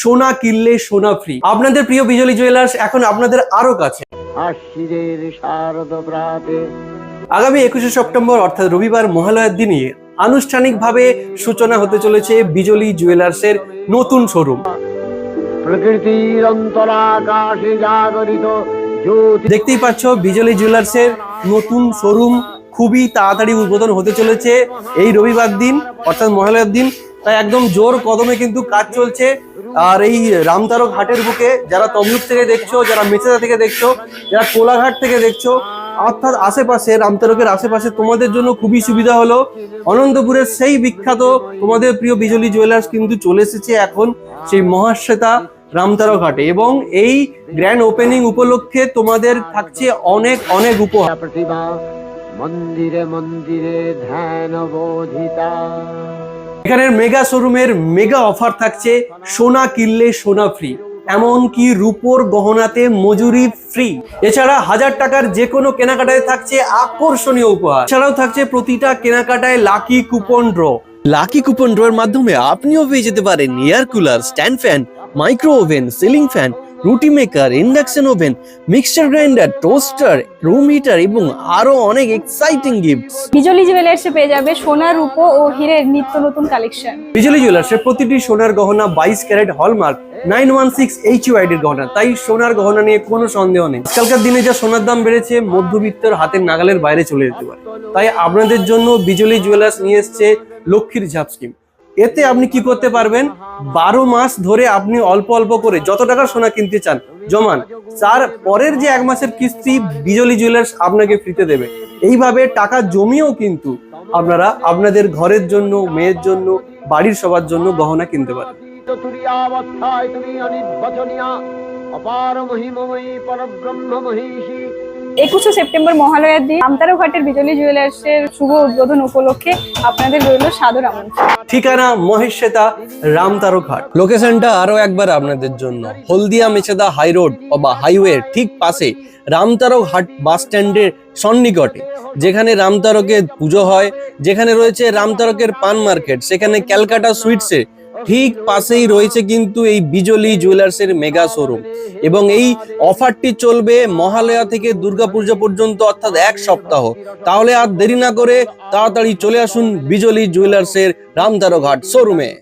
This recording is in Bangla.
সোনা কিনলে সোনা ফ্রি আপনাদের প্রিয় বিজলি জুয়েলার্স এখন আপনাদের আরও কাছে। আশ্বিরের শারদ প্রাতে আগামী একুশে সেপ্টেম্বর অর্থাৎ রবিবার মহালয়ার দিনে আনুষ্ঠানিকভাবে সূচনা হতে চলেছে বিজলি জুয়েলার্সের নতুন শোরুম প্রকৃতির অন্তরাকাশে জাগরিত দেখতেই পাচ্ছ বিজলি জুয়েলার্সের নতুন শোরুম খুবই তাড়াতাড়ি উদ্বোধন হতে চলেছে এই রবিবার দিন অর্থাৎ মহালয়ার দিন। তাই একদম জোর কদমে কিন্তু কাজ চলছে। আর এই রামতারক হাটের বুকে যারা তমলুক থেকে দেখছ, যারা মেচেদা থেকে দেখছ, যারা কোলাঘাট থেকে দেখছ, অর্থাৎ আশেপাশে, রামতারকের আশেপাশে তোমাদের জন্য খুবই সুবিধা হলো। অনন্তপুরের সেই বিখ্যাত তোমাদের প্রিয় বিজলি জুয়েলার্স কিন্তু চলে এসেছে এখন সেই মহাশ্বেতা রামতারক হাটে। এবং এই গ্র্যান্ড ওপেনিং উপলক্ষে তোমাদের থাকছে অনেক অনেক উপহার। মন্দিরে মন্দিরে ধ্যান বোধিতা এখানের মেগা শোরুমের মেগা অফার থাকছে সোনা কিনলে সোনা ফ্রি, এমনকি রূপোর গহনাতে মজুরি ফ্রি। এছাড়া হাজার টাকার যে কোনো কেনাকাটায় থাকছে আকর্ষণীয় উপহার। এছাড়াও থাকছে প্রতিটা কেনাকাটায় lucky coupon draw. Lucky coupon draw এর মাধ্যমে আপনিও পেয়ে যেতে পারেন air cooler, stand fan, micro oven, ceiling fan roti maker induction oven mixture grinder toaster room heater এবং আরও অনেক এক্সাইটিং গিফটস বিজলি জুয়েলার্সে পেয়ে যাবে সোনা রূপো ও হীরের নিত্য নতুন কালেকশন বিজলি জুয়েলার্সের প্রতিটি সোনার গহনা বাইশ carat hallmark nine one six H ইউআইডির গহনা। তাই সোনার গহনা নিয়ে কোনো সন্দেহ নেই। আজকালকার দিনে যা সোনার দাম বেড়েছে মধ্যবিত্তের হাতের নাগালের বাইরে চলে যেতে পারে। তাই আপনাদের জন্য বিজলি জুয়েলার্স নিয়ে এসছে লক্ষ্মীর ঝাপ স্কিম এতে আপনি কি করতে পারবেন? বারো মাস ধরে আপনি অল্প অল্প করে যত টাকা সোনা কিনতে চান, জমান, তার পরের যে এক মাসের কিস্তি বিজলি জুয়েলার্স আপনাকে ফ্রিতে দেবে। এইভাবে টাকা জমিয়েও কিন্তু আপনারা আপনাদের ঘরের জন্য, মেয়ের জন্য, বাড়ির সবার জন্য গহনা কিনতে পারেন। অপার মহিমময়ী পরব্রহ্ম মহিষী একুশে সেপ্টেম্বর মহালয়ার দিন আমতারা ঘাটের বিজলি জুয়েলার্সের শুভ উদ্বোধন উপলক্ষে আপনাদের রইল সাদর আমন্ত্রণ। ঠিকানা মহেশ্বেতা রামতারক ঘাট। লোকেশনটা আরও একবার আপনাদের জন্য। হলদিয়া মেছেদা হাই রোড বা হাইওয়ে ঠিক পাশে রামতারক হাট বাস স্ট্যান্ডের সন্নিকটে যেখানে রামতারকের পুজো হয়। যেখানে রয়েছে রামতারকের পান মার্কেট সেখানে ক্যালকাটা সুইটসে ঠিক পাশেই রয়েছে কিন্তু এই বিজলি জুয়েলার্স এর মেগা শোরুম। এবং এই অফারটি চলবে মহালয়া থেকে দুর্গাপূজা পর্যন্ত, অর্থাৎ এক সপ্তাহ। তাহলে আর দেরি না করে তাড়াতাড়ি চলে আসুন বিজলি জুয়েলার্সের রামতারক ঘাট শোরুমে।